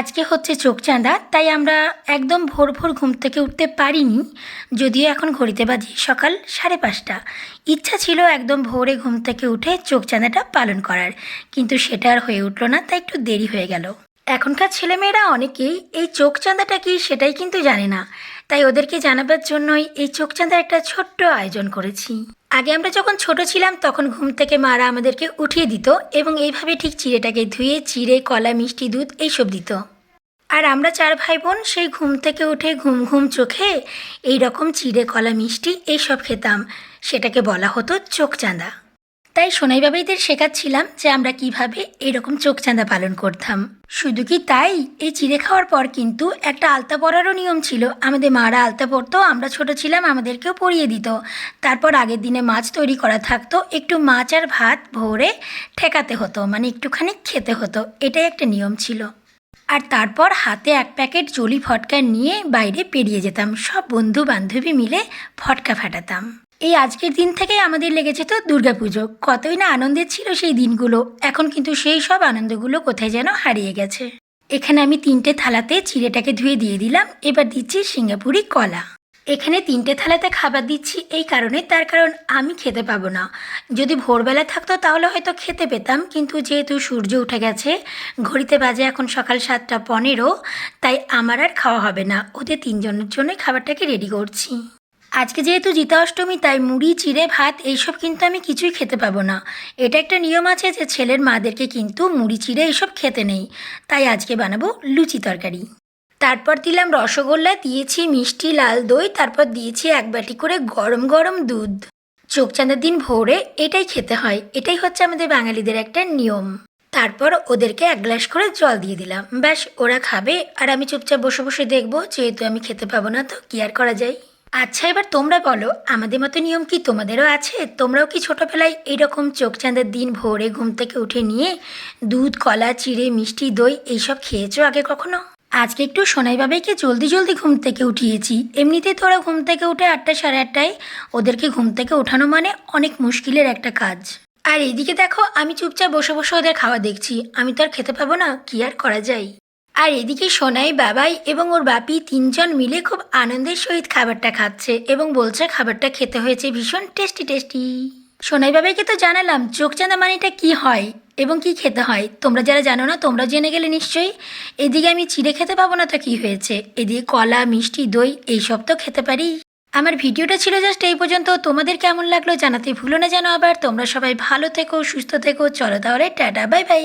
আজকে হচ্ছে চোখ চাঁদা, তাই আমরা একদম ভোর ভোর ঘুম থেকে উঠতে পারিনি, যদিও এখন ঘড়িতে বাজি সকাল সাড়ে পাঁচটা। ইচ্ছা ছিল একদম ভোরে ঘুম থেকে উঠে চোখ চাঁদাটা পালন করার, কিন্তু সেটা আর হয়ে উঠল না, তাই একটু দেরি হয়ে গেল। এখনকার ছেলেমেয়েরা অনেকেই এই চোখ চাঁদাটা কি সেটাই কিন্তু জানে না। তাই ওদেরকে জানাবার জন্যই এই চোখ চাঁদার একটা ছোট্ট আয়োজন করেছি। আগে আমরা যখন ছোট ছিলাম, তখন ঘুম থেকে মারা আমাদেরকে উঠিয়ে দিত এবং এইভাবে ঠিক চিড়েটাকে ধুয়ে চিড়ে, কলা, মিষ্টি, দুধ এইসব দিত। আর আমরা চার ভাই বোন সেই ঘুম থেকে উঠে ঘুম ঘুম চোখে এই রকম চিড়ে, কলা, মিষ্টি এইসব খেতাম। সেটাকে বলা হতো চোখ চাঁদা তাই সোনাই বাবাইদের শেখাচ্ছিলাম যে আমরা কীভাবে এরকম চোখ চাঁদা পালন করতাম। শুধু কি তাই? এই চিড়ে খাওয়ার পর কিন্তু একটা আলতা পরারও নিয়ম ছিল। আমাদের মারা আলতা পরতো, আমরা ছোট ছিলাম, আমাদেরকেও পরিয়ে দিত। তারপর আগের দিনে মাছ তৈরি করা থাকতো, একটু মাছ আর ভাত ভোরে ঠেকাতে হতো মানে একটুখানি খেতে হতো, এটাই একটা নিয়ম ছিল। আর তারপর হাতে এক প্যাকেট জলি ফটকা নিয়ে বাইরে পেরিয়ে যেতাম, সব বন্ধু বান্ধবী মিলে ফটকা ফাটাতাম। এই আজকের দিন থেকে আমাদের লেগে যেত দুর্গাপুজো কতই না আনন্দের ছিল সেই দিনগুলো। এখন কিন্তু সেই সব আনন্দগুলো কোথায় যেন হারিয়ে গেছে। এখানে আমি তিনটে থালাতে চিড়েটাকে ধুয়ে দিয়ে দিলাম। এবার দিচ্ছি সিঙ্গাপুরি কলা। এখানে তিনটে থালাতে খাবার দিচ্ছি এই কারণে, তার কারণ আমি খেতে পাবো না। যদি ভোরবেলা থাকতো তাহলে হয়তো খেতে পেতাম, কিন্তু যেহেতু সূর্য উঠে গেছে, ঘড়িতে বাজে এখন সকাল সাতটা পনেরো, তাই আমার আর খাওয়া হবে না। ওদের তিনজনের জন্যই খাবারটাকে রেডি করছি। আজকে যেহেতু জিতা অষ্টমী, তাই মুড়ি, চিড়ে, ভাত এইসব কিন্তু আমি কিছুই খেতে পাবো না। এটা একটা নিয়ম আছে যে ছেলের মাদেরকে কিন্তু মুড়ি, চিড়ে এইসব খেতে নেই। তাই আজকে বানাবো লুচি তরকারি। তারপর দিলাম রসগোল্লা, দিয়েছি মিষ্টি, লাল দই, তারপর দিয়েছি এক বাটি করে গরম গরম দুধ। চোখ চাঁদার দিন ভোরে এটাই খেতে হয়। এটাই হচ্ছে আমাদের বাঙালিদের একটা নিয়ম। তারপর ওদেরকে এক গ্লাস করে জল দিয়ে দিলাম। ব্যাস, ওরা খাবে। আর আমি চুপচাপ বসে বসে দেখব, যেহেতু আমি খেতে পাবো না, তো কি আর করা যায়? আচ্ছা এবার তোমরা বলো, আমাদের মতো নিয়ম কি তোমাদেরও আছে? তোমরাও কি ছোটোবেলায় এইরকম চোখ চাঁদের দিন ভোরে ঘুম থেকে উঠে নিয়ে দুধ, কলা, চিড়ে, মিষ্টি, দই এইসব খেয়েছো আগে কখনো? আজকে একটু সোনাই বাবাইকে জলদি জলদি ঘুম থেকে উঠিয়েছি। এমনিতেই তোরা ঘুম থেকে উঠে আটটা, সাড়ে আটটায় ওদেরকে ঘুম থেকে ওঠানো মানে অনেক মুশকিলের একটা কাজ। আর এদিকে দেখো, আমি চুপচাপ বসে বসে ওদের খাওয়া দেখছি। আমি তো আর খেতে পাবো না, কি আর করা যায়? আর এদিকে সোনাই বাবাই এবং ওর বাপি তিনজন মিলে খুব আনন্দের সহিত খাবারটা খাচ্ছে এবং বলছে খাবারটা খেতে হয়েছে ভীষণ টেস্টি টেস্টি। সোনাই বাবাইকে তো জানালাম, চোখ চাঁদা মানিটা কি হয় এবং কি খেতে হয়? তোমরা যারা জানো না, তোমরা জেনে গেলে নিশ্চয়ই। এদিকে আমি চিড়ে খেতে পাবো না তো কি হয়েছে? এদিকে কলা, মিষ্টি, দই, এইসব তো খেতে পারি। আমার ভিডিওটা ছিল জাস্ট এই পর্যন্ত। তোমাদের কেমন লাগল জানাতে ভুলো না জানো আবার। তোমরা সবাই ভালো থেকো, সুস্থ থেকো। চলো তাহলে, টাটা, বাই বাই।